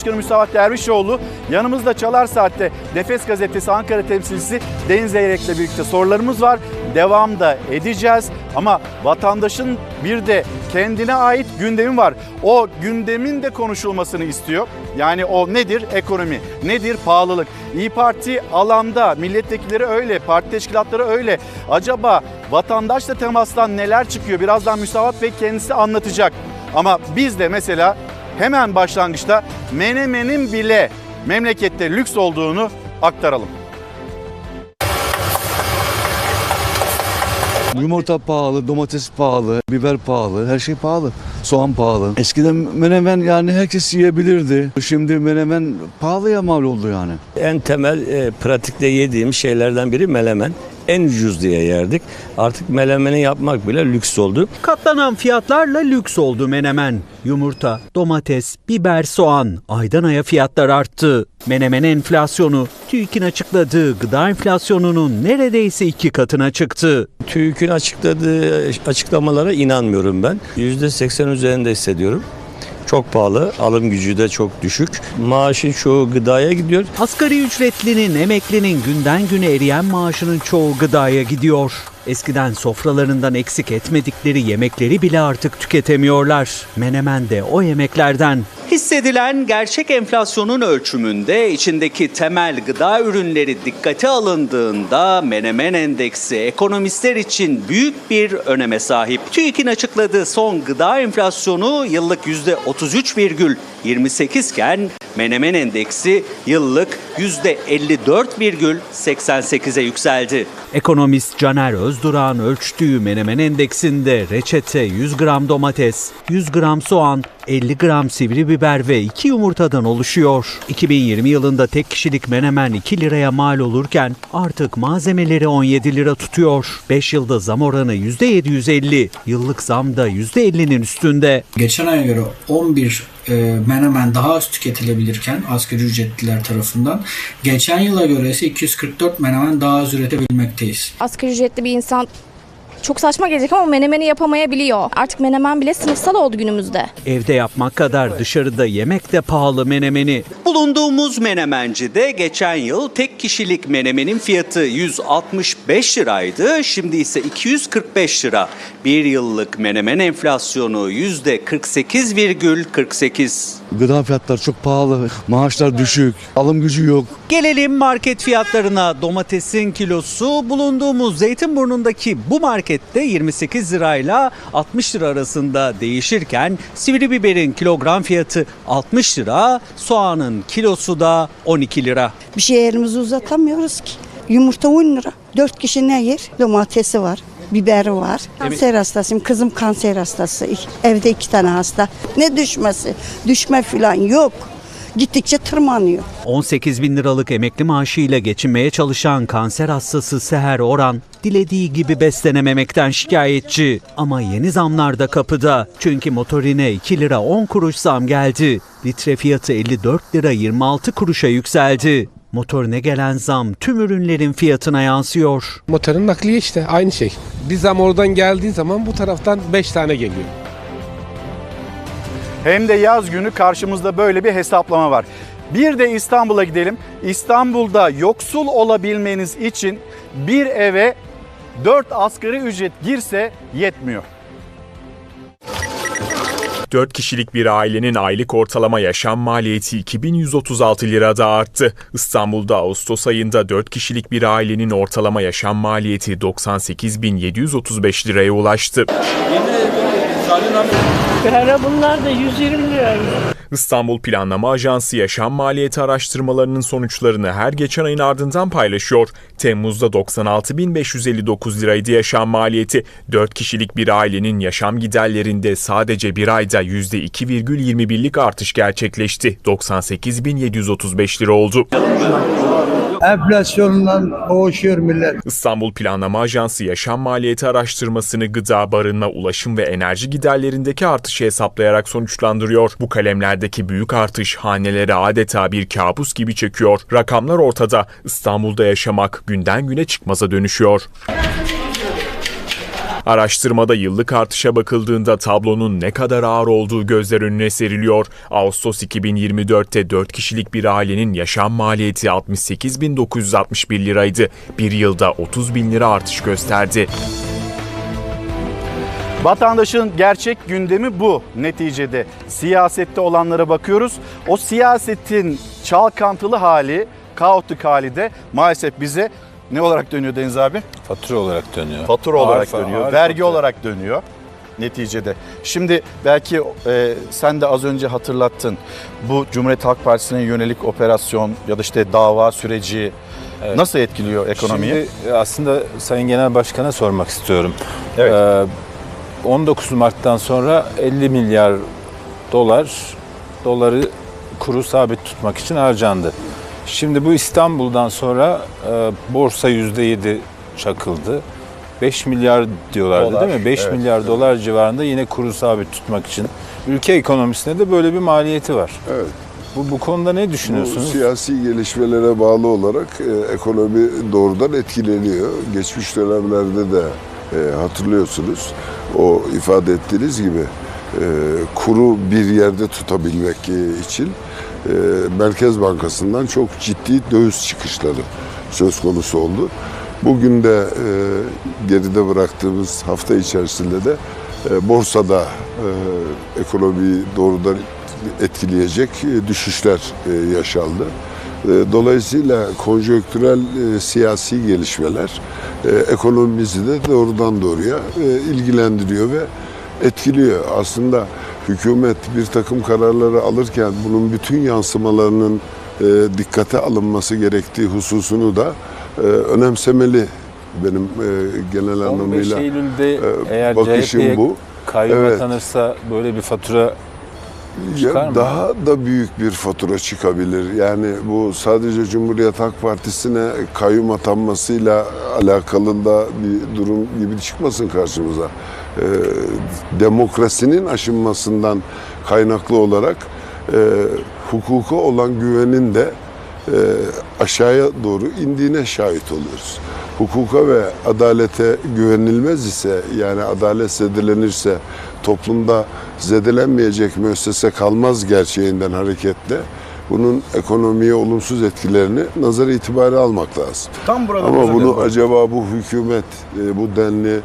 Başkanı Mustafa Dervişoğlu yanımızda Çalar Saat'te Nefes Gazetesi Ankara temsilcisi Deniz Zeyrek'le birlikte sorularımız var. Devam da edeceğiz ama vatandaşın bir de kendine ait gündemi var. O gündemin de konuşulmasını istiyor. Yani o nedir? Ekonomi. Nedir? Pahalılık. İyi Parti alanda milletvekilleri öyle, parti teşkilatları öyle. Acaba vatandaşla temastan neler çıkıyor? Birazdan Müsavat Bey kendisi anlatacak. Ama biz de mesela hemen başlangıçta menemenin bile memlekette lüks olduğunu aktaralım. Yumurta pahalı, domates pahalı, biber pahalı, her şey pahalı. Soğan pahalı. Eskiden menemen yani herkes yiyebilirdi. Şimdi menemen pahalıya mal oldu yani. En temel e, pratikte yediğim şeylerden biri melemen. En ucuz diye yerdik. Artık melemeni yapmak bile lüks oldu. Katlanan fiyatlarla lüks oldu menemen. Yumurta, domates, biber, soğan aydan aya fiyatlar arttı. Menemen enflasyonu TÜİK'in açıkladığı gıda enflasyonunun neredeyse iki katına çıktı. TÜİK'in açıkladığı açıklamalara inanmıyorum ben. %80 üzerinde hissediyorum. Çok pahalı, alım gücü de çok düşük. Maaşın çoğu gıdaya gidiyor. Asgari ücretlinin, emeklinin günden güne eriyen maaşının çoğu gıdaya gidiyor. Eskiden sofralarından eksik etmedikleri yemekleri bile artık tüketemiyorlar. Menemen de o yemeklerden. Hissedilen gerçek enflasyonun ölçümünde içindeki temel gıda ürünleri dikkate alındığında menemen endeksi ekonomistler için büyük bir öneme sahip. TÜİK'in açıkladığı son gıda enflasyonu yıllık %33,28 iken menemen endeksi yıllık %54,88'e yükseldi. Ekonomist Caner Özdurak'ın ölçtüğü menemen endeksinde reçete 100 gram domates, 100 gram soğan, 50 gram sivri biber ve 2 yumurtadan oluşuyor. 2020 yılında tek kişilik menemen 2 liraya mal olurken artık malzemeleri 17 lira tutuyor. 5 yılda zam oranı %750, yıllık zam da %50'nin üstünde. Geçen aya göre 11 e, menemen daha az tüketilebilirken asgari ücretliler tarafından geçen yıla göre ise 244 menemen daha az üretebilmekteyiz. asgari ücretli bir insan çok saçma gelecek ama menemeni yapamayabiliyor. Artık menemen bile sınıfsal oldu günümüzde. Evde yapmak kadar dışarıda yemek de pahalı menemeni. Bulunduğumuz menemencide geçen yıl tek kişilik menemenin fiyatı 165 liraydı. Şimdi ise 245 lira. Bir yıllık menemen enflasyonu %48,48. Gıda fiyatları çok pahalı, maaşlar düşük, alım gücü yok. Gelelim market fiyatlarına. Domatesin kilosu bulunduğumuz Zeytinburnu'ndaki bu markette 28 lirayla 60 lira arasında değişirken sivri biberin kilogram fiyatı 60 lira, soğanın kilosu da 12 lira. Bir şey elimizi uzatamıyoruz ki. Yumurta 10 lira. 4 kişi ne yer? Domatesi var. Biberi var. Kanser hastasıyım. Kızım kanser hastası. Evde iki tane hasta. Ne düşmesi? Düşme falan yok. Gittikçe tırmanıyor. 18 bin liralık emekli maaşıyla geçinmeye çalışan kanser hastası Seher Oran, dilediği gibi beslenememekten şikayetçi. Ama yeni zamlar da kapıda. Çünkü motorine 2 lira 10 kuruş zam geldi. Litre fiyatı 54 lira 26 kuruşa yükseldi. Motorine gelen zam tüm ürünlerin fiyatına yansıyor. Motorun nakliye işte aynı şey. Bir zam oradan geldiği zaman bu taraftan 5 tane geliyor. Hem de yaz günü karşımızda böyle bir hesaplama var. Bir de İstanbul'a gidelim. İstanbul'da yoksul olabilmeniz için bir eve 4 asgari ücret girse yetmiyor. 4 kişilik bir ailenin aylık ortalama yaşam maliyeti 2136 lirada arttı. İstanbul'da Ağustos ayında 4 kişilik bir ailenin ortalama yaşam maliyeti 98.735 liraya ulaştı. Bunlar da 120 lira. İstanbul Planlama Ajansı yaşam maliyeti araştırmalarının sonuçlarını her geçen ayın ardından paylaşıyor. Temmuz'da 96.559 liraydı yaşam maliyeti. 4 kişilik bir ailenin yaşam giderlerinde sadece bir ayda %2,21'lik artış gerçekleşti. 98.735 lira oldu. Enflasyondan boğuşuyor millet. İstanbul Planlama Ajansı yaşam maliyeti araştırmasını gıda, barınma, ulaşım ve enerji giderlerindeki artışı hesaplayarak sonuçlandırıyor. Bu kalemlerdeki büyük artış hanelere adeta bir kabus gibi çekiyor. Rakamlar ortada. İstanbul'da yaşamak günden güne çıkmaza dönüşüyor. Araştırmada yıllık artışa bakıldığında tablonun ne kadar ağır olduğu gözler önüne seriliyor. Ağustos 2024'te 4 kişilik bir ailenin yaşam maliyeti 68.961 liraydı. Bir yılda 30 bin lira artış gösterdi. Vatandaşın gerçek gündemi bu neticede. Siyasette olanlara bakıyoruz. O siyasetin çalkantılı hali, kaotik hali de maalesef bize ne olarak dönüyor Deniz abi? Fatura olarak dönüyor. Fatura olarak fa- dönüyor, ağır vergi fatura. olarak dönüyor neticede. Şimdi belki e, sen de az önce hatırlattın. Bu Cumhuriyet Halk Partisi'ne yönelik operasyon ya da işte dava süreci Evet. nasıl etkiliyor ekonomiyi? Şimdi aslında Sayın Genel Başkan'a sormak istiyorum. Evet. Ee, 19 Mart'tan sonra 50 milyar dolar doları kuru sabit tutmak için harcandı. Şimdi bu İstanbul'dan sonra e, borsa %7 çakıldı. 5 milyar diyorlardı Dolar, değil mi? 5 evet, milyar evet. dolar civarında yine kuru sabit tutmak için. Ülke ekonomisine de böyle bir maliyeti var. Evet. Bu, bu konuda ne Bu düşünüyorsunuz? siyasi gelişmelere bağlı olarak e, ekonomi doğrudan etkileniyor. Geçmiş dönemlerde de e, hatırlıyorsunuz. O ifade ettiğiniz gibi e, kuru bir yerde tutabilmek için e, Merkez Bankası'ndan çok ciddi döviz çıkışları söz konusu oldu. Bugün de e, geride bıraktığımız hafta içerisinde de e, borsada ekonomiyi doğrudan etkileyecek düşüşler e, yaşandı. Dolayısıyla konjonktürel siyasi gelişmeler ekonomimizi de doğrudan doğruya ilgilendiriyor ve etkiliyor. Aslında hükümet bir takım kararları alırken bunun bütün yansımalarının e, dikkate alınması gerektiği hususunu da e, önemsemeli benim e, genel 15 anlamıyla Eylül'de e, eğer bakışım bu. kayyum Evet. atanırsa böyle bir fatura Çıkar Ya mı? daha da büyük bir fatura çıkabilir. Yani bu sadece Cumhuriyet Halk Partisi'ne kayyum atanmasıyla alakalı da bir durum gibi çıkmasın karşımıza. Ee, demokrasinin aşınmasından kaynaklı olarak e, hukuka olan güvenin de e, aşağıya doğru indiğine şahit oluyoruz. Hukuka ve adalete güvenilmez ise yani adalet zedelenirse toplumda zedelenmeyecek müessese kalmaz gerçeğinden hareketle bunun ekonomiye olumsuz etkilerini nazar itibari almak lazım. Tam burada Ama bunu acaba bu hükümet e, bu denli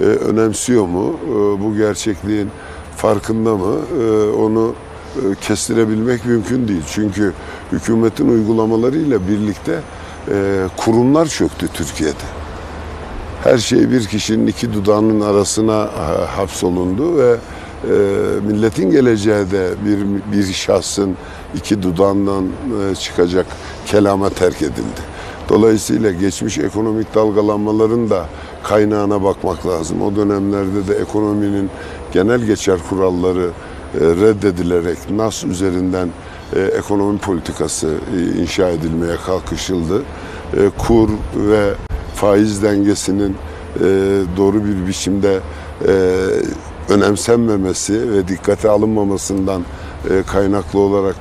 e, önemsiyor mu? E, bu gerçekliğin farkında mı? E, onu e, kestirebilmek mümkün değil. Çünkü hükümetin uygulamalarıyla birlikte e, kurumlar çöktü Türkiye'de. Her şey bir kişinin iki dudağının arasına ha- hapsolundu ve e, milletin geleceği de bir, bir şahsın iki dudağından e, çıkacak kelama terk edildi. Dolayısıyla geçmiş ekonomik dalgalanmaların da kaynağına bakmak lazım. O dönemlerde de ekonominin genel geçer kuralları e, reddedilerek NAS üzerinden e, ekonomi politikası e, inşa edilmeye kalkışıldı. Kur ve faiz dengesinin doğru bir biçimde önemsenmemesi ve dikkate alınmamasından kaynaklı olarak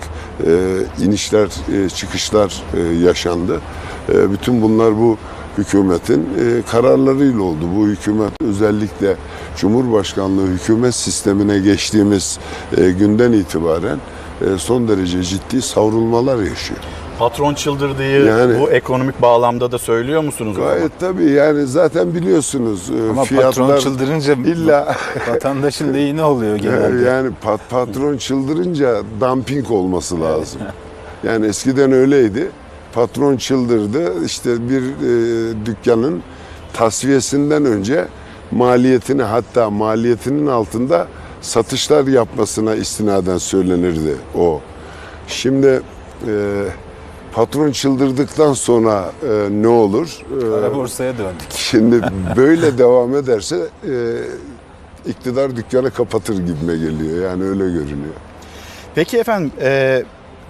inişler, çıkışlar yaşandı. E, bütün bunlar bu hükümetin e, kararlarıyla oldu. Bu hükümet özellikle Cumhurbaşkanlığı hükümet sistemine geçtiğimiz e, günden itibaren son derece ciddi savrulmalar yaşıyor. Patron çıldırdığı Yani- bu ekonomik bağlamda da söylüyor musunuz? Gayet tabii yani zaten biliyorsunuz ama fiyatlar patron çıldırınca illa vatandaşın lehine oluyor genelde. yani pat, patron çıldırınca dumping olması lazım. Yani eskiden öyleydi. Patron çıldırdı. İşte bir e, dükkanın tasfiyesinden önce maliyetini hatta maliyetinin altında satışlar yapmasına istinaden söylenirdi o. Şimdi e, patron çıldırdıktan sonra e, ne olur? E, Kara borsaya döndük. Şimdi böyle devam ederse e, iktidar dükkanı kapatır gibime geliyor. Yani öyle görünüyor. Peki efendim e,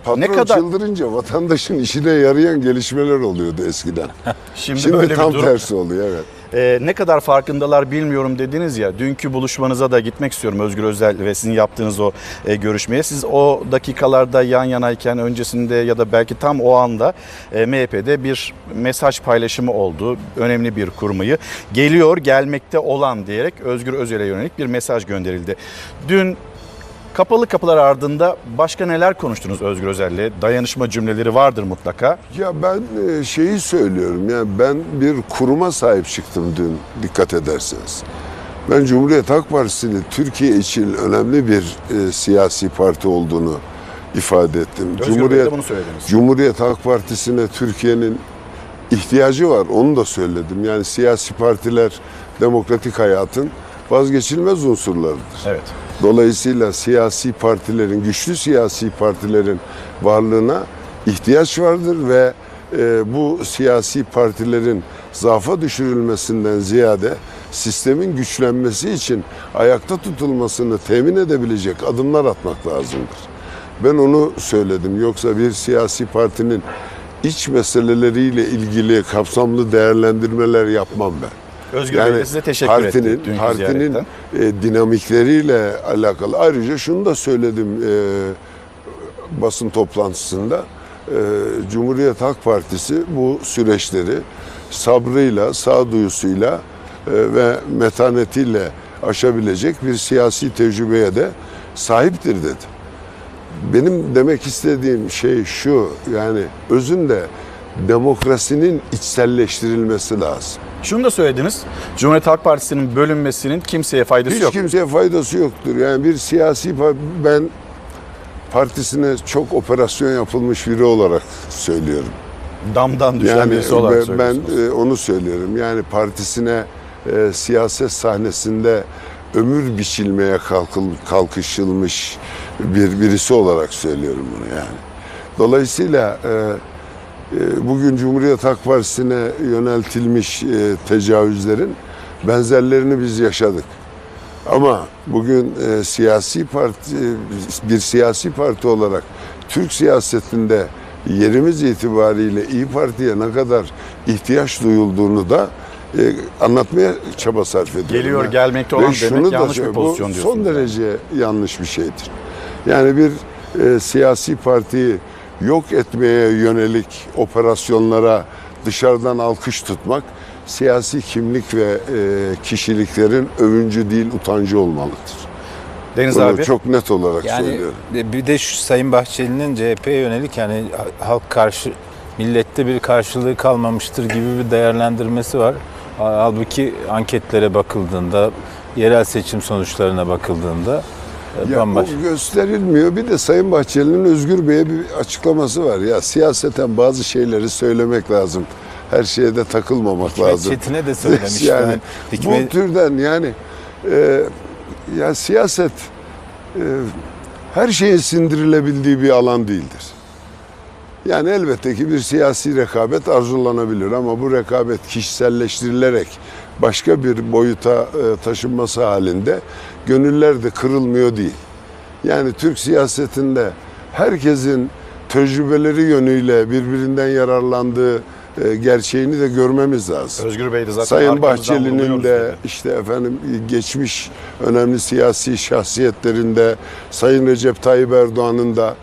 Patron ne kadar çıldırınca vatandaşın işine yarayan gelişmeler oluyordu eskiden. şimdi, Şimdi böyle tam bir durum tersi oluyor evet. e, ne kadar farkındalar bilmiyorum dediniz ya. Dünkü buluşmanıza da gitmek istiyorum Özgür Özel ve sizin yaptığınız o e, görüşmeye. Siz o dakikalarda yan yanayken öncesinde ya da belki tam o anda e, MHP'de bir mesaj paylaşımı oldu. Önemli bir kurmayı. Geliyor gelmekte olan diyerek Özgür Özel'e yönelik bir mesaj gönderildi. Dün Kapalı kapılar ardında başka neler konuştunuz Özgür Özel'le? Dayanışma cümleleri vardır mutlaka. Ya ben e, şeyi söylüyorum yani ben bir kuruma sahip çıktım dün dikkat ederseniz. Ben Cumhuriyet Halk Partisi'nin Türkiye için önemli bir e, siyasi parti olduğunu ifade ettim. Özgür de bunu söylediniz. Cumhuriyet Halk Partisi'ne Türkiye'nin ihtiyacı var. Onu da söyledim. Yani siyasi partiler demokratik hayatın vazgeçilmez unsurlarıdır. Evet. Dolayısıyla siyasi partilerin, güçlü siyasi partilerin varlığına ihtiyaç vardır ve e, bu siyasi partilerin zafa düşürülmesinden ziyade sistemin güçlenmesi için ayakta tutulmasını temin edebilecek adımlar atmak lazımdır. Ben onu söyledim. Yoksa bir siyasi partinin iç meseleleriyle ilgili kapsamlı değerlendirmeler yapmam ben. Özgür Bey de size teşekkür partinin, dünkü partinin e, dinamikleriyle alakalı. Ayrıca şunu da söyledim e, basın toplantısında. E, Cumhuriyet Halk Partisi bu süreçleri sabrıyla, sağduyusuyla e, ve metanetiyle aşabilecek bir siyasi tecrübeye de sahiptir dedi. Benim demek istediğim şey şu yani özünde demokrasinin içselleştirilmesi lazım. Şunu da söylediniz. Cumhuriyet Halk Partisi'nin bölünmesinin kimseye faydası Hiç yok. kimseye faydası yoktur. Yani bir siyasi ben partisine çok operasyon yapılmış biri olarak söylüyorum. Damdan düşen Yani birisi olarak ben, e, onu söylüyorum. Yani partisine e, siyaset sahnesinde ömür biçilmeye kalkıl, kalkışılmış bir birisi olarak söylüyorum bunu yani. Dolayısıyla e, bugün Cumhuriyet Halk Partisi'ne yöneltilmiş e, tecavüzlerin benzerlerini biz yaşadık. Ama bugün e, siyasi parti bir siyasi parti olarak Türk siyasetinde yerimiz itibariyle İyi Parti'ye ne kadar ihtiyaç duyulduğunu da e, anlatmaya çaba sarf ediyorum. Geliyor, Yani. gelmekte Ve olan şunu demek da yanlış bir söyle- pozisyon Bu diyorsunuz. son derece yanlış bir şeydir. Yani bir e, siyasi partiyi yok etmeye yönelik operasyonlara dışarıdan alkış tutmak siyasi kimlik ve e, kişiliklerin övüncü değil utancı olmalıdır. Deniz Bunu abi. çok net olarak Yani söylüyorum. bir de şu Sayın Bahçeli'nin CHP'ye yönelik yani halk karşı millette bir karşılığı kalmamıştır gibi bir değerlendirmesi var. Halbuki anketlere bakıldığında, yerel seçim sonuçlarına bakıldığında e, Ya bambaşka. o gösterilmiyor. Bir de Sayın Bahçeli'nin Özgür Bey'e bir açıklaması var. Ya siyaseten bazı şeyleri söylemek lazım. Her şeye de takılmamak Hikmet lazım. Çetin'e de söylemiş. yani Yani Hikmet- bu türden yani e, ya siyaset e, her şeyin sindirilebildiği bir alan değildir. Yani elbette ki bir siyasi rekabet arzulanabilir ama bu rekabet kişiselleştirilerek başka bir boyuta e, taşınması halinde gönüller de kırılmıyor değil. Yani Türk siyasetinde herkesin tecrübeleri yönüyle birbirinden yararlandığı e, gerçeğini de görmemiz lazım. Özgür Bey de zaten Sayın Bahçeli'nin de dedi. işte efendim geçmiş önemli siyasi şahsiyetlerinde Sayın Recep Tayyip Erdoğan'ın da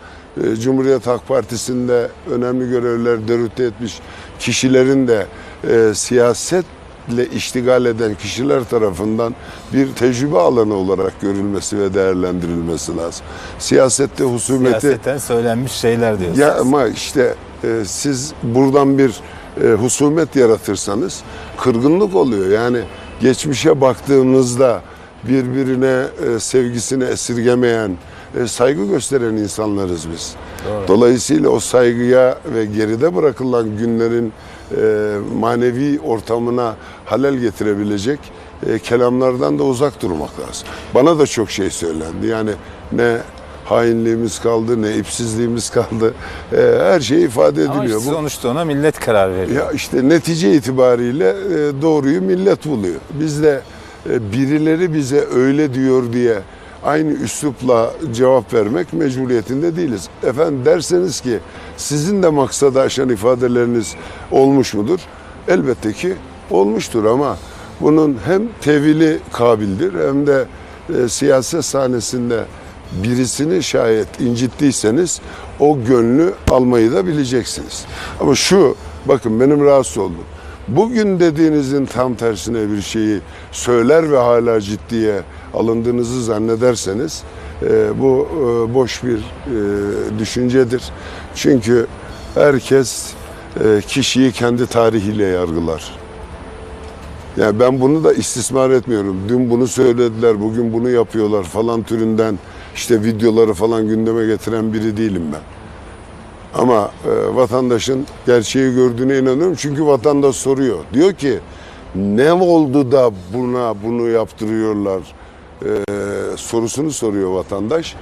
e, Cumhuriyet Halk Partisi'nde önemli görevler derüte etmiş kişilerin de e, siyasetle iştigal eden kişiler tarafından bir tecrübe alanı olarak görülmesi ve değerlendirilmesi lazım. Siyasette husumeti Siyaseten söylenmiş şeyler diyorsunuz. ya ama işte e, siz buradan bir e, husumet yaratırsanız kırgınlık oluyor. Yani geçmişe baktığımızda birbirine e, sevgisini esirgemeyen, e, saygı gösteren insanlarız biz. Dolayısıyla o saygıya ve geride bırakılan günlerin e, manevi ortamına halel getirebilecek e, kelamlardan da uzak durmak lazım. Bana da çok şey söylendi. Yani ne hainliğimiz kaldı, ne ipsizliğimiz kaldı. E, her şey ifade Ama ediliyor. işte Bu- sonuçta ona millet karar veriyor. ya işte netice itibariyle e, doğruyu millet buluyor. Biz de e, birileri bize öyle diyor diye aynı üslupla cevap vermek mecburiyetinde değiliz. Efendim derseniz ki sizin de maksadı aşan ifadeleriniz olmuş mudur? Elbette ki olmuştur ama bunun hem tevili kabildir hem de e, siyaset sahnesinde birisini şayet incittiyseniz o gönlü almayı da bileceksiniz. Ama şu bakın benim rahatsız oldum. Bugün dediğinizin tam tersine bir şeyi söyler ve hala ciddiye alındığınızı zannederseniz e, bu e, boş bir e, düşüncedir. Çünkü herkes kişiyi kendi tarihiyle yargılar. Yani ben bunu da istismar etmiyorum. Dün bunu söylediler, bugün bunu yapıyorlar falan türünden işte videoları falan gündeme getiren biri değilim ben. Ama e, vatandaşın gerçeği gördüğüne inanıyorum. Çünkü vatandaş soruyor. Diyor ki ne oldu da buna bunu yaptırıyorlar e, sorusunu soruyor vatandaş.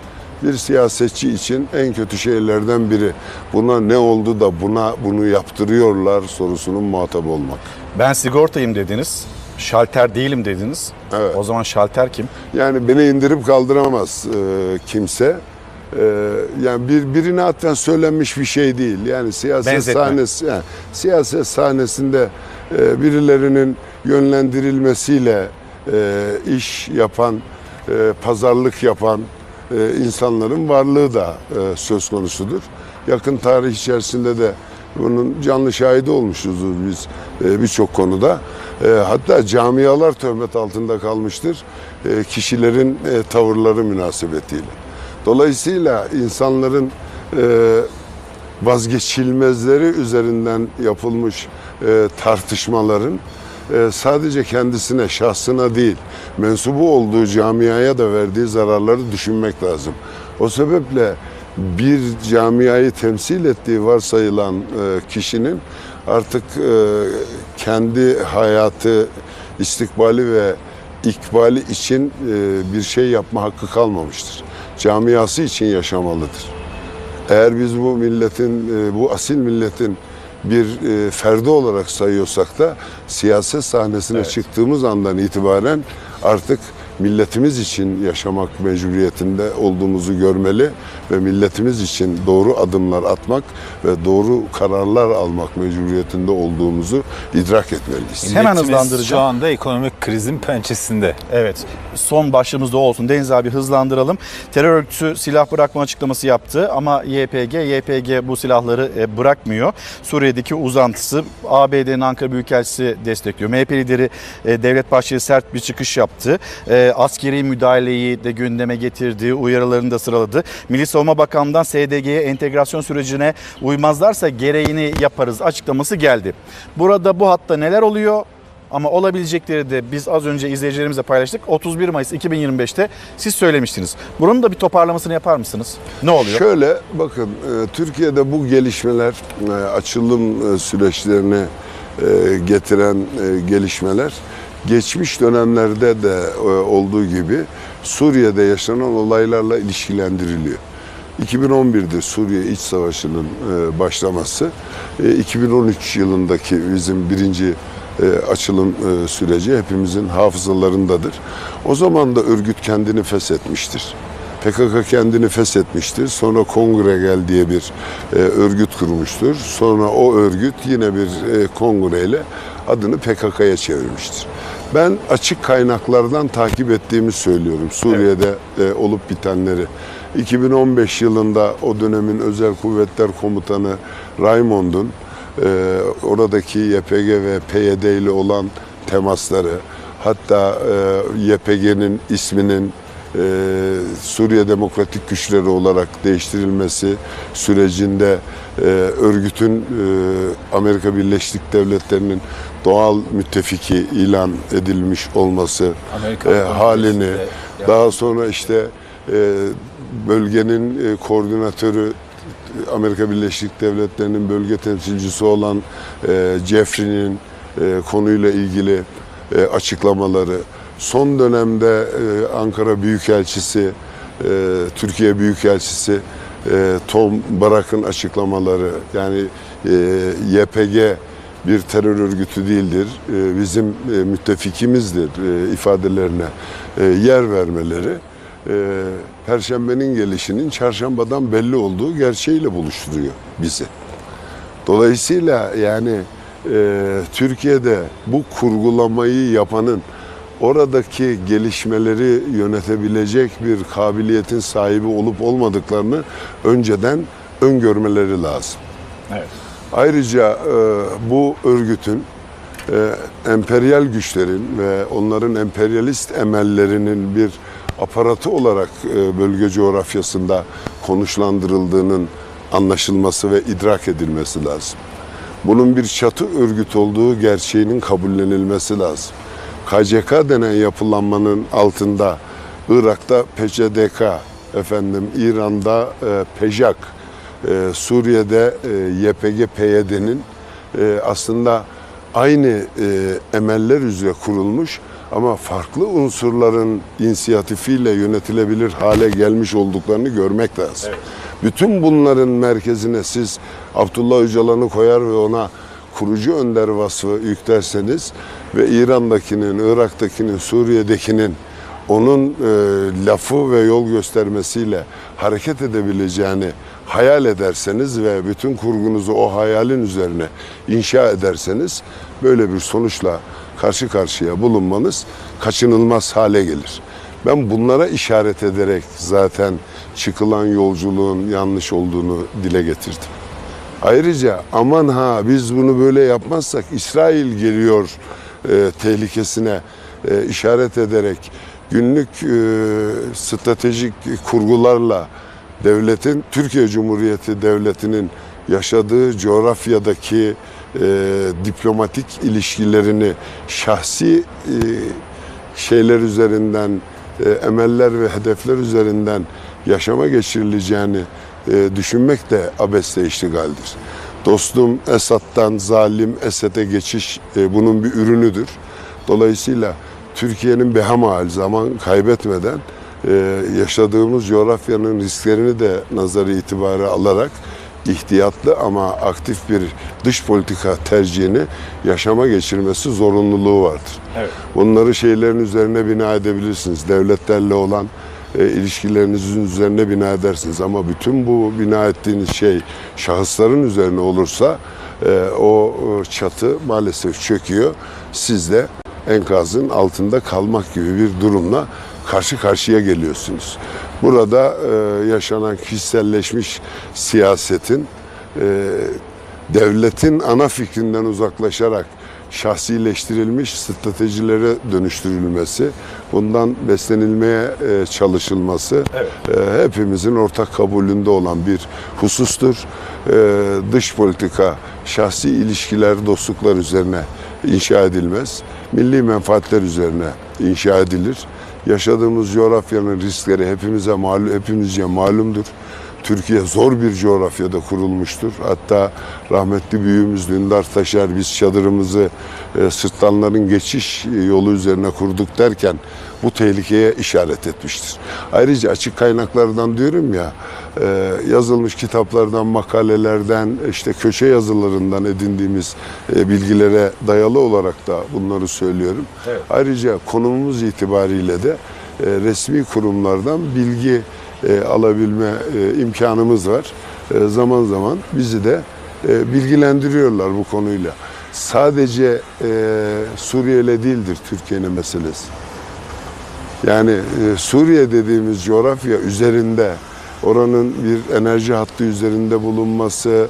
Bir siyasetçi için en kötü şeylerden biri buna ne oldu da buna bunu yaptırıyorlar sorusunun muhatabı olmak. Ben sigortayım dediniz. Şalter değilim dediniz. Evet. O zaman şalter kim? Yani beni indirip kaldıramaz e, kimse. E, yani bir birine hatten söylenmiş bir şey değil. Yani siyaset Benzetme. sahnesi, yani siyaset sahnesinde e, birilerinin yönlendirilmesiyle e, iş yapan, e, pazarlık yapan e, insanların varlığı da e, söz konusudur. Yakın tarih içerisinde de bunun canlı şahidi olmuşuzdur biz e, birçok konuda. E, hatta camialar töhmet altında kalmıştır e, kişilerin e, tavırları münasebetiyle. Dolayısıyla insanların e, vazgeçilmezleri üzerinden yapılmış e, tartışmaların e, sadece kendisine, şahsına değil, mensubu olduğu camiaya da verdiği zararları düşünmek lazım. O sebeple bir camiayı temsil ettiği varsayılan kişinin artık kendi hayatı, istikbali ve ikbali için bir şey yapma hakkı kalmamıştır. Camiası için yaşamalıdır. Eğer biz bu milletin, e, bu asil milletin bir e, ferdi olarak sayıyorsak da siyaset sahnesine çıktığımız andan itibaren artık milletimiz için yaşamak mecburiyetinde olduğumuzu görmeli ve milletimiz için doğru adımlar atmak ve doğru kararlar almak mecburiyetinde olduğumuzu idrak etmeliyiz. Hemen hızlandıracağım. Şu anda ekonomik krizin pençesinde. Evet. Son başlığımız da o olsun. Deniz abi hızlandıralım. Terör örgütü silah bırakma açıklaması yaptı ama YPG, YPG bu silahları e, bırakmıyor. Suriye'deki uzantısı ABD'nin Ankara Büyükelçisi destekliyor. MHP lideri e, Devlet Bahçeli sert bir çıkış yaptı. E, Askeri müdahaleyi de gündeme getirdi. Uyarılarını da sıraladı. Milli Savunma Bakanlığı'ndan SDG'ye entegrasyon sürecine uymazlarsa gereğini yaparız açıklaması geldi. Burada bu hatta neler oluyor? Ama olabilecekleri de biz az önce izleyicilerimizle paylaştık. 31 Mayıs 2025'te siz söylemiştiniz. Bunun da bir toparlamasını yapar mısınız? Ne oluyor? Şöyle bakın e, Türkiye'de bu gelişmeler e, açılım e, süreçlerini e, getiren gelişmeler geçmiş dönemlerde de e, olduğu gibi Suriye'de yaşanan olaylarla ilişkilendiriliyor. 2011'de Suriye İç Savaşı'nın e, başlaması, e, 2013 yılındaki bizim birinci e, açılım e, süreci hepimizin hafızalarındadır. O zaman da örgüt kendini feshetmiştir. PKK kendini feshetmiştir. Sonra Kongre diye bir e, örgüt kurmuştur. Sonra o örgüt yine bir e, kongreyle adını PKK'ya çevirmiştir. Ben açık kaynaklardan takip ettiğimi söylüyorum Suriye'de e, olup bitenleri. 2015 yılında o dönemin Özel Kuvvetler Komutanı Raymond'un e, oradaki YPG ve PYD ile olan temasları, hatta e, YPG'nin isminin e, Suriye Demokratik Güçleri olarak değiştirilmesi sürecinde e, örgütün e, Amerika Birleşik Devletleri'nin doğal müttefiki ilan edilmiş olması Amerika e, halini, daha sonra işte e, bölgenin e, koordinatörü Amerika Birleşik Devletleri'nin bölge temsilcisi olan e, Jeffrey'nin e, konuyla ilgili e, açıklamaları, son dönemde e, Ankara Büyükelçisi, e, Türkiye Büyükelçisi e, Tom Barak'ın açıklamaları, yani e, YPG bir terör örgütü değildir, e, bizim e, müttefikimizdir ifadelerine yer vermeleri Perşembenin gelişinin çarşambadan belli olduğu gerçeğiyle buluşturuyor bizi. Dolayısıyla yani e, Türkiye'de bu kurgulamayı yapanın oradaki gelişmeleri yönetebilecek bir kabiliyetin sahibi olup olmadıklarını önceden öngörmeleri lazım. Evet. Ayrıca e, bu örgütün e, emperyal güçlerin ve onların emperyalist emellerinin bir aparatı olarak e, bölge coğrafyasında konuşlandırıldığının anlaşılması ve idrak edilmesi lazım. Bunun bir çatı örgüt olduğu gerçeğinin kabullenilmesi lazım. KCK denen yapılanmanın altında Irak'ta PCDK, efendim İran'da e, PEJAK, e, Suriye'de e, YPG PYD'nin e, aslında aynı e, emeller üzere kurulmuş ama farklı unsurların inisiyatifiyle yönetilebilir hale gelmiş olduklarını görmek lazım. Bütün bunların merkezine siz Abdullah Öcalan'ı koyar ve ona kurucu önder vasfı yüklerseniz ve İran'dakinin, Irak'takinin, Suriye'dekinin onun e, lafı ve yol göstermesiyle hareket edebileceğini hayal ederseniz ve bütün kurgunuzu o hayalin üzerine inşa ederseniz böyle bir sonuçla karşı karşıya bulunmanız kaçınılmaz hale gelir. Ben bunlara işaret ederek zaten çıkılan yolculuğun yanlış olduğunu dile getirdim. Ayrıca aman ha biz bunu böyle yapmazsak İsrail geliyor e, tehlikesine e, işaret ederek günlük e, stratejik kurgularla devletin Türkiye Cumhuriyeti Devleti'nin yaşadığı coğrafyadaki e, diplomatik ilişkilerini şahsi e, şeyler üzerinden, e, emeller ve hedefler üzerinden yaşama geçirileceğini e, düşünmek de abesle iştigaldir. Dostum Esad'dan zalim Esed'e geçiş e, bunun bir ürünüdür. Dolayısıyla Türkiye'nin behemahal zaman kaybetmeden e, yaşadığımız coğrafyanın risklerini de nazarı itibara alarak ihtiyatlı ama aktif bir dış politika tercihini yaşama geçirmesi zorunluluğu vardır. Evet. Bunları şeylerin üzerine bina edebilirsiniz. Devletlerle olan e, ilişkilerinizin üzerine bina edersiniz. Ama bütün bu bina ettiğiniz şey şahısların üzerine olursa e, o e, çatı maalesef çöküyor. Siz de enkazın altında kalmak gibi bir durumla karşı karşıya geliyorsunuz. Burada e, yaşanan kişiselleşmiş siyasetin devletin ana fikrinden uzaklaşarak şahsileştirilmiş stratejilere dönüştürülmesi, bundan beslenilmeye e, çalışılması e, hepimizin ortak kabulünde olan bir husustur. E, dış politika, şahsi ilişkiler, dostluklar üzerine inşa edilmez. Milli menfaatler üzerine inşa edilir. Yaşadığımız coğrafyanın riskleri hepimize malum, hepimizce malumdur. Türkiye zor bir coğrafyada kurulmuştur. Hatta rahmetli büyüğümüz Dündar Taşer biz çadırımızı e, sırtlanların geçiş yolu üzerine kurduk derken bu tehlikeye işaret etmiştir. Ayrıca açık kaynaklardan diyorum ya e, yazılmış kitaplardan, makalelerden, işte köşe yazılarından edindiğimiz e, bilgilere dayalı olarak da bunları söylüyorum. Evet. Ayrıca konumumuz itibariyle de e, resmi kurumlardan bilgi e, alabilme e, imkanımız var. E, zaman zaman bizi de e, bilgilendiriyorlar bu konuyla. Sadece e, Suriye'yle değildir Türkiye'nin meselesi. Yani e, Suriye dediğimiz coğrafya üzerinde oranın bir enerji hattı üzerinde bulunması,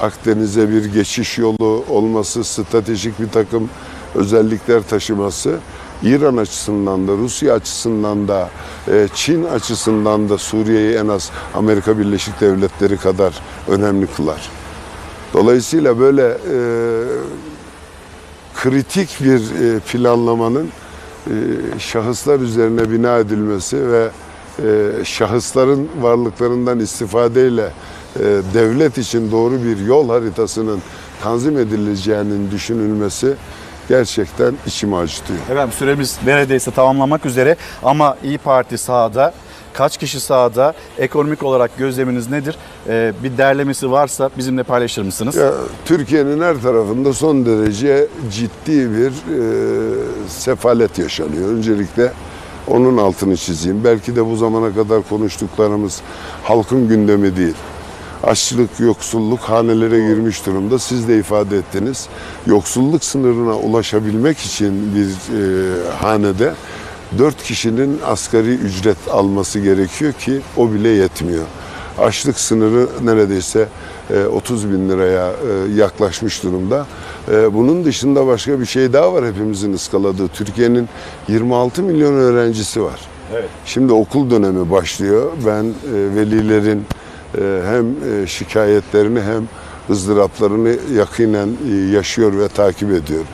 Akdeniz'e bir geçiş yolu olması, stratejik bir takım özellikler taşıması İran açısından da, Rusya açısından da, e, Çin açısından da Suriye'yi en az Amerika Birleşik Devletleri kadar önemli kılar. Dolayısıyla böyle e, kritik bir e, planlamanın e, şahıslar üzerine bina edilmesi ve e, şahısların varlıklarından istifadeyle e, devlet için doğru bir yol haritasının tanzim edileceğinin düşünülmesi gerçekten içimi acıtıyor. Efendim süremiz neredeyse tamamlamak üzere ama İyi Parti sahada kaç kişi sahada ekonomik olarak gözleminiz nedir? Ee, bir derlemesi varsa bizimle paylaşır mısınız? Türkiye'nin her tarafında son derece ciddi bir e, sefalet yaşanıyor. Öncelikle onun altını çizeyim. Belki de bu zamana kadar konuştuklarımız halkın gündemi değil. Açlık, yoksulluk hanelere girmiş durumda. Siz de ifade ettiniz. Yoksulluk sınırına ulaşabilmek için bir e, hanede 4 kişinin asgari ücret alması gerekiyor ki o bile yetmiyor. Açlık sınırı neredeyse e, 30 bin liraya e, yaklaşmış durumda. E, Bunun dışında başka bir şey daha var hepimizin ıskaladığı. Türkiye'nin 26 milyon öğrencisi var. Evet. Şimdi okul dönemi başlıyor. Ben e, velilerin e, hem e, şikayetlerini hem ızdıraplarını yakinen e, yaşıyor ve takip ediyorum.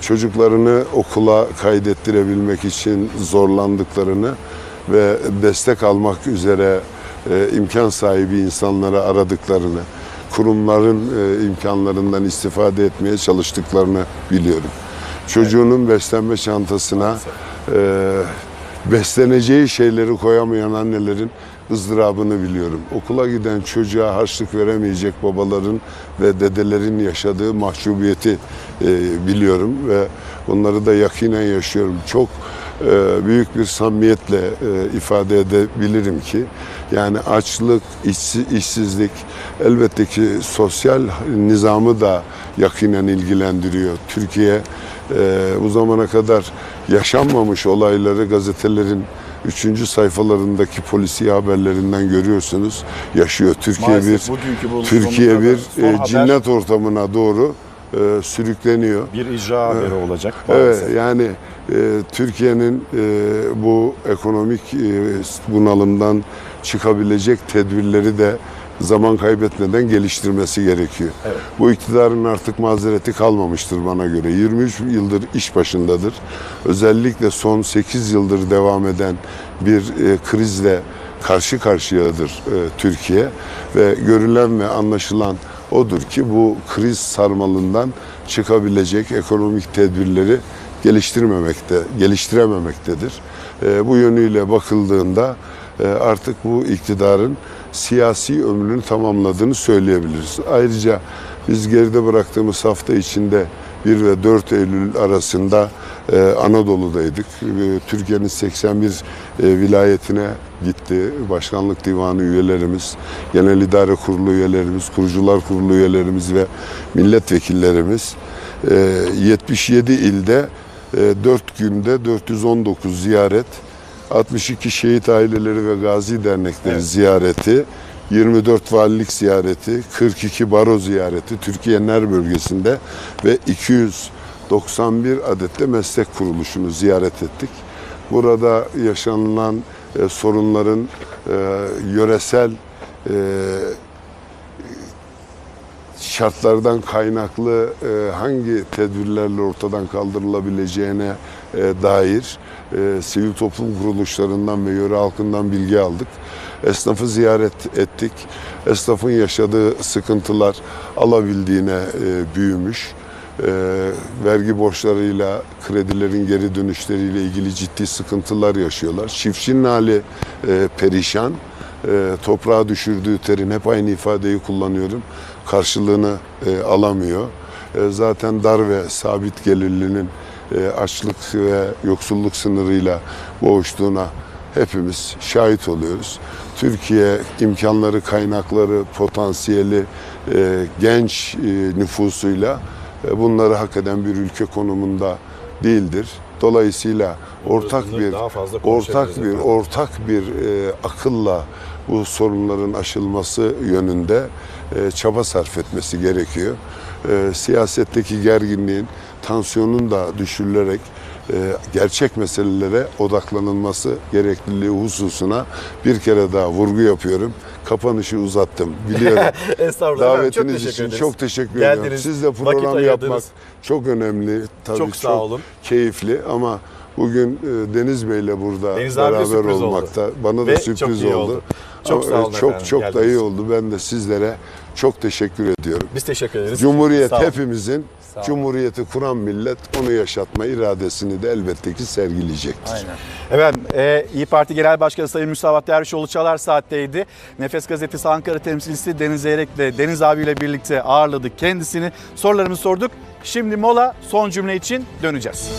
Çocuklarını okula kaydettirebilmek için zorlandıklarını ve destek almak üzere e, imkan sahibi insanları aradıklarını, kurumların imkanlarından istifade etmeye çalıştıklarını biliyorum. Çocuğunun beslenme çantasına besleneceği şeyleri koyamayan annelerin ızdırabını biliyorum. Okula giden çocuğa harçlık veremeyecek babaların ve dedelerin yaşadığı mahcubiyeti e, biliyorum ve onları da yakinen yaşıyorum. Çok e, büyük bir samimiyetle e, ifade edebilirim ki yani açlık, işsi- işsizlik elbette ki sosyal nizamı da yakinen ilgilendiriyor. Türkiye e, bu zamana kadar yaşanmamış olayları gazetelerin üçüncü sayfalarındaki polisiye haberlerinden görüyorsunuz. Yaşıyor. Türkiye Maalesef bir Türkiye bir e, haber- cinnet ortamına doğru e, sürükleniyor. Bir icra haberi olacak. Evet maalesef. yani e, Türkiye'nin e, bu ekonomik e, bunalımdan çıkabilecek tedbirleri de zaman kaybetmeden geliştirmesi gerekiyor. Evet. Bu iktidarın artık mazereti kalmamıştır bana göre. 23 yıldır iş başındadır. Özellikle son 8 yıldır devam eden bir e, krizle karşı karşıyadır e, Türkiye ve görülen ve anlaşılan odur ki bu kriz sarmalından çıkabilecek ekonomik tedbirleri geliştirmemekte, geliştirememektedir. E, bu yönüyle bakıldığında e, artık bu iktidarın siyasi ömrünü tamamladığını söyleyebiliriz. Ayrıca biz geride bıraktığımız hafta içinde 1 ve 4 Eylül arasında e, Anadolu'daydık. E, Türkiye'nin 81 e, vilayetine gitti. Başkanlık Divanı üyelerimiz, Genel İdare Kurulu üyelerimiz, Kurucular Kurulu üyelerimiz ve milletvekillerimiz e, 77 ilde e, 4 günde 419 ziyaret, 62 şehit aileleri ve gazi dernekleri ziyareti, 24 valilik ziyareti, 42 baro ziyareti Türkiye'nin her bölgesinde ve 291 adet de meslek kuruluşunu ziyaret ettik. Burada yaşanılan e, sorunların e, yöresel e, şartlardan kaynaklı e, hangi tedbirlerle ortadan kaldırılabileceğine e, dair e, sivil toplum kuruluşlarından ve yöre halkından bilgi aldık. Esnafı ziyaret ettik. Esnafın yaşadığı sıkıntılar alabildiğine e, büyümüş. E, vergi borçlarıyla, kredilerin geri dönüşleriyle ilgili ciddi sıkıntılar yaşıyorlar. Çiftçinin hali e, perişan. E, toprağa düşürdüğü terin hep aynı ifadeyi kullanıyorum. Karşılığını e, alamıyor. E, zaten dar ve sabit gelirlinin e, açlık ve yoksulluk sınırıyla boğuştuğuna hepimiz şahit oluyoruz. Türkiye imkanları, kaynakları, potansiyeli, e, genç e, nüfusuyla e, bunları hak eden bir ülke konumunda değildir. Dolayısıyla ortak bir ortak bir ortak bir e, akılla bu sorunların aşılması yönünde çaba sarf etmesi gerekiyor. E, siyasetteki gerginliğin, tansiyonun da düşürülerek e, gerçek meselelere odaklanılması gerekliliği hususuna bir kere daha vurgu yapıyorum. Kapanışı uzattım biliyorum. Estağfurullah. efendim, çok Davetiniz teşekkür için ederiz. çok teşekkür ediyorum. Geldiniz, Sizle vakit program ayırdınız. yapmak çok önemli. Tabii Çok sağ olun. Keyifli ama bugün e, Deniz Bey'le burada Deniz de beraber sürpriz oldu. olmakta bana da Ve sürpriz çok oldu. oldu. Çok Ama, sağ olun e, Çok efendim, çok da geldiniz. iyi oldu. Ben de sizlere çok teşekkür ediyorum. Biz teşekkür ederiz. Cumhuriyet Sağ hepimizin, Sağ. Cumhuriyeti kuran millet onu yaşatma iradesini de elbette ki sergileyecektir. Aynen. Efendim e, İyi Parti Genel Başkanı Sayın Müsavat Dervişoğlu Çalar Saat'teydi. Nefes Gazetesi Ankara temsilcisi Deniz Zeyrek'le Deniz abiyle birlikte ağırladık kendisini. Sorularımızı sorduk. Şimdi mola son cümle için döneceğiz.